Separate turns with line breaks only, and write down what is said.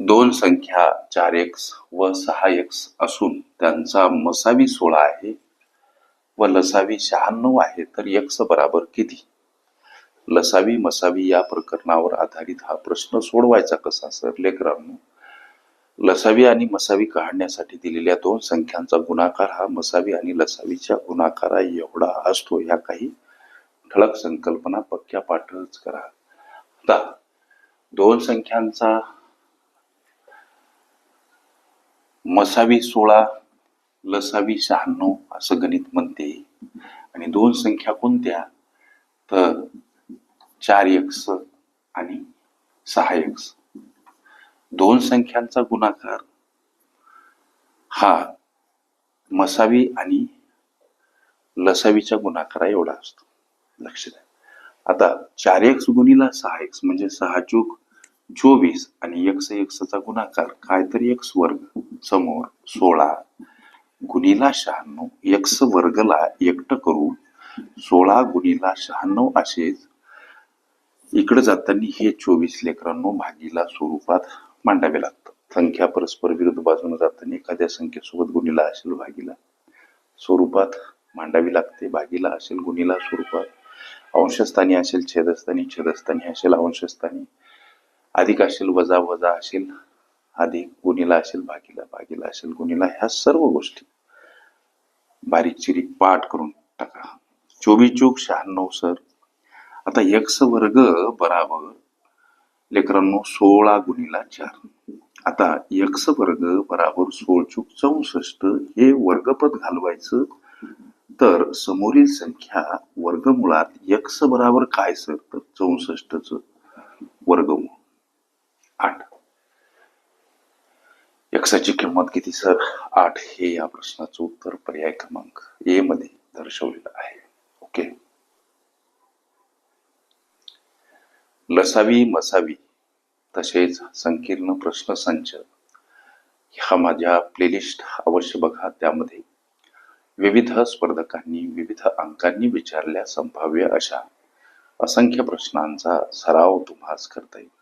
दोन संख्या चार एक्स व सहा एक्स असून त्यांचा मसावी सोळा आहे व लसावी शहाण्णव आहे तर एक्स बराबर किती? लसावी मसावी या प्रकरणावर आधारित हा प्रश्न सोडवायचा कसा सर? लेकरांनो लसावी आणि मसावी काढण्यासाठी दिलेल्या दोन संख्यांचा गुणाकार हा मसावी आणि लसावीच्या गुणाकारा एवढा असतो या काही ठळक संकल्पना पक्क्या पाठच करा. आता दोन संख्यांचा मसावी सोळा लसावी शहाण्णव असं गणित म्हणते. आणि दोन संख्या कोणत्या? तर चार एक्स आणि सहा एक्स. दोन संख्यांचा गुणाकार हा मसावी आणि लसावीच्या गुणाकारा एवढा असतो. लक्ष द्या. आता चार एक्स गुणीला सहा एक्स म्हणजे सहा चूक चोवीस आणि एक्स एक्सचा गुणाकार काय तर एक्स वर्ग. समोर सोळा. गुणीला शहाण्णव. एक्स वर्गला एकटं करू. सोळा गुणीला शहाण्णव असेच. इकडे जाताना हे चोवीस लेकरांनो भागीला स्वरूपात मांडावे लागतं संख्या परस्पर विरुद्ध बाजूने जाताना एखाद्या संख्येसोबत गुणीला असेल भागीला स्वरूपात मांडावी लागते. भागीला असेल गुणीला स्वरूपात. अंशस्थानी असेल छेदस्थानी छेदस्थानी असेल अंशस्थानी. अधिक असेल वजा वजा असेल. अधिक गुणिला असेल भागीला भागीला असेल गुणिला ह्या सर्व गोष्टी. बारीक चिरीक पाठ करून टाका. चोवीस चूक शहाण्णव सर. आता एक्स वर्ग बराबर. लेकरांनो सोळा गुणिला चार. आता एक्स वर्ग बराबर सोळ चूक चौसष्ट हे वर्गपद घालवायचं. तर समोरील संख्या वर्गमुळात एक्स बराबर काय सर? तर चौसष्टच वर्गमूळ. आठ. एक्साची किंमत किती सर? आठ. हे या प्रश्नाचं उत्तर पर्याय क्रमांक ए मध्ये दर्शवलेलं आहे. ओके. लसावी मसावी तसेच संकीर्ण प्रश्न संच ह्या माझ्या प्लेलिस्ट अवश्य बघा. त्यामध्ये विविध स्पर्धकांनी विविध अंकांनी विचारल्या संभाव्य अशा असंख्य प्रश्नांचा सराव तुम्हास करता येईल.